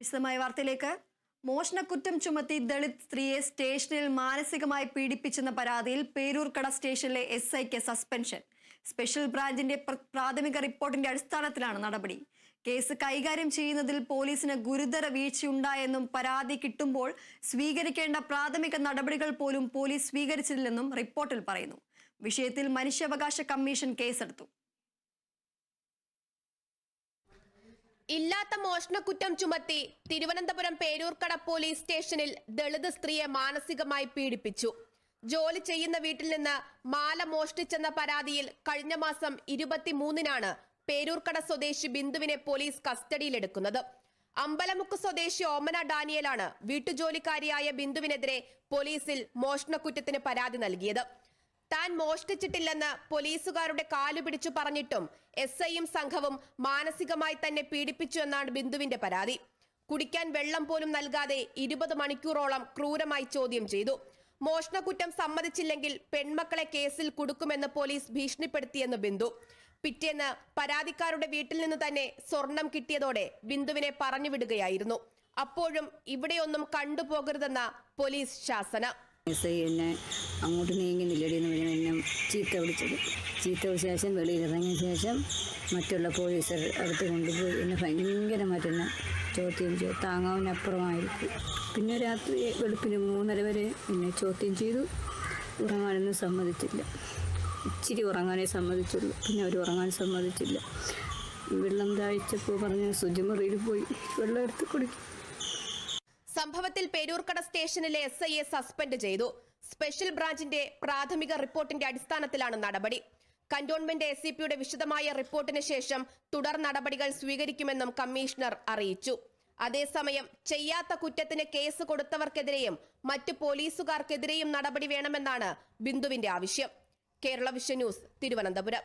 വിശദമായ വാർത്തയിലേക്ക്. മോഷണക്കുറ്റം ചുമത്തി ദളിത് സ്ത്രീയെ സ്റ്റേഷനിൽ മാനസികമായി പീഡിപ്പിച്ചെന്ന പരാതിയിൽ പേരൂർക്കട സ്റ്റേഷനിലെ എസ് ഐക്ക് സസ്പെൻഷൻ. സ്പെഷ്യൽ ബ്രാഞ്ചിന്റെ പ്രാഥമിക റിപ്പോർട്ടിന്റെ അടിസ്ഥാനത്തിലാണ് നടപടി. കേസ് കൈകാര്യം ചെയ്യുന്നതിൽ പോലീസിന് ഗുരുതര വീഴ്ചയുണ്ടായെന്നും പരാതി കിട്ടുമ്പോൾ സ്വീകരിക്കേണ്ട പ്രാഥമിക നടപടികൾ പോലും പോലീസ് സ്വീകരിച്ചില്ലെന്നും റിപ്പോർട്ടിൽ പറയുന്നു. വിഷയത്തിൽ മനുഷ്യാവകാശ കമ്മീഷൻ കേസെടുത്തു. ഇല്ലാത്ത മോഷണക്കുറ്റം ചുമത്തി തിരുവനന്തപുരം പേരൂർക്കട പോലീസ് സ്റ്റേഷനിൽ ദളിത് സ്ത്രീയെ മാനസികമായി പീഡിപ്പിച്ചു. ജോലി ചെയ്യുന്ന വീട്ടിൽ നിന്ന് മാല മോഷ്ടിച്ചെന്ന പരാതിയിൽ കഴിഞ്ഞ മാസം ഇരുപത്തിമൂന്നിനാണ് പേരൂർക്കട സ്വദേശി ബിന്ദുവിനെ പോലീസ് കസ്റ്റഡിയിലെടുക്കുന്നത്. അമ്പലമുക്ക് സ്വദേശി ഓമന ഡാനിയലാണ് വീട്ടുജോലിക്കാരിയായ ബിന്ദുവിനെതിരെ പോലീസിൽ മോഷണക്കുറ്റത്തിന് പരാതി നൽകിയത്. താൻ മോഷ്ടിച്ചിട്ടില്ലെന്ന് പോലീസുകാരുടെ കാലു പിടിച്ചു പറഞ്ഞിട്ടും എസ് ഐയും സംഘവും മാനസികമായി തന്നെ പീഡിപ്പിച്ചു എന്നാണ് ബിന്ദുവിന്റെ പരാതി. കുടിക്കാൻ വെള്ളം പോലും നൽകാതെ ഇരുപത് മണിക്കൂറോളം ക്രൂരമായി ചോദ്യം ചെയ്തു. മോഷണക്കുറ്റം സമ്മതിച്ചില്ലെങ്കിൽ പെൺമക്കളെ കേസിൽ കുടുക്കുമെന്ന് പോലീസ് ഭീഷണിപ്പെടുത്തിയെന്ന് ബിന്ദു. പിറ്റേന്ന് പരാതിക്കാരുടെ വീട്ടിൽ നിന്ന് തന്നെ സ്വർണം കിട്ടിയതോടെ ബിന്ദുവിനെ പറഞ്ഞുവിടുകയായിരുന്നു. അപ്പോഴും ഇവിടെയൊന്നും കണ്ടുപോകരുതെന്ന പോലീസ് ശാസന. എസ് ഐ എന്നെ അങ്ങോട്ട് നീങ്ങുന്നില്ലടി എന്ന് പറഞ്ഞ് എന്നെ ചീത്ത വിളിച്ചത്. ചീത്ത വിളിച്ച ശേഷം വെളിയിലിറങ്ങിയ ശേഷം മറ്റുള്ള പോലീസർ അടുത്ത് കൊണ്ടുപോയി. എന്നെ ഭയങ്കരമായിട്ട് എന്നെ ചോദ്യം ചെയ്തു. താങ്ങാവിനപ്പുറമായിരിക്കും. പിന്നെ രാത്രി വെളുപ്പിന് മൂന്നര വരെ എന്നെ ചോദ്യം ചെയ്തു. ഉറങ്ങാനൊന്നും സമ്മതിച്ചില്ല. ഇച്ചിരി ഉറങ്ങാനേ സമ്മതിച്ചുള്ളൂ. പിന്നെ അവർ ഉറങ്ങാൻ സമ്മതിച്ചില്ല. വെള്ളം താഴ്ചപ്പോൾ പറഞ്ഞ് ശുചിമുറിയിൽ പോയി. വെള്ളം എടുത്ത് കുടിക്കും. സംഭവത്തിൽ പേരൂർക്കട സ്റ്റേഷനിലെ എസ് ഐയെ സസ്പെൻഡ് ചെയ്തു. സ്പെഷ്യൽ ബ്രാഞ്ചിന്റെ പ്രാഥമിക റിപ്പോർട്ടിന്റെ അടിസ്ഥാനത്തിലാണ് നടപടി. കന്റോൺമെന്റ് എസ് സി പിയുടെ വിശദമായ റിപ്പോർട്ടിന് ശേഷം തുടർ നടപടികൾ സ്വീകരിക്കുമെന്നും കമ്മീഷണർ അറിയിച്ചു. അതേസമയം ചെയ്യാത്ത കുറ്റത്തിന് കേസ് കൊടുത്തവർക്കെതിരെയും മറ്റു പോലീസുകാർക്കെതിരെയും നടപടി വേണമെന്നാണ് ബിന്ദുവിന്റെ ആവശ്യം. Kerala vision news Thiruvananthapuram.